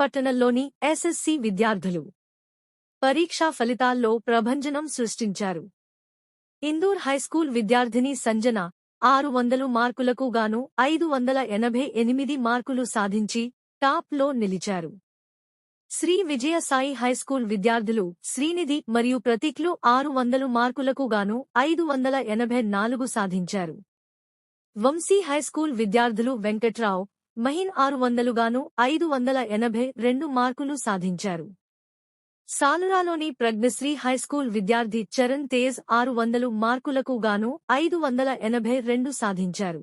పట్టణంలోని ఎస్ఎస్సి విద్యార్థులు పరీక్షా ఫలితాల్లో ప్రభంజనం సృష్టించారు. ఇందూర్ హైస్కూల్ విద్యార్థిని సంజన ఆరు వందలు మార్కులకు గాను ఐదు వందల ఎనభై ఎనిమిది మార్కులు సాధించి టాప్లో నిలిచారు. శ్రీ విజయ సాయి హైస్కూల్ విద్యార్థులు శ్రీనిధి మరియు ప్రతీక్లు ఆరు వందలు మార్కులకు గాను ఐదు వందల ఎనభై నాలుగు సాధించారు. వంశీ హైస్కూల్ విద్యార్థులు వెంకట్రావు మహిన్ ఆరు వందలుగాను ఐదు వందల ఎనభై రెండు మార్కులు సాధించారు. సాలురాలోని ప్రజ్ఞశ్రీ హైస్కూల్ విద్యార్థి చరణ్ తేజ్ ఆరు వందలు మార్కులకు గాను ఐదు వందల ఎనభై రెండు సాధించారు.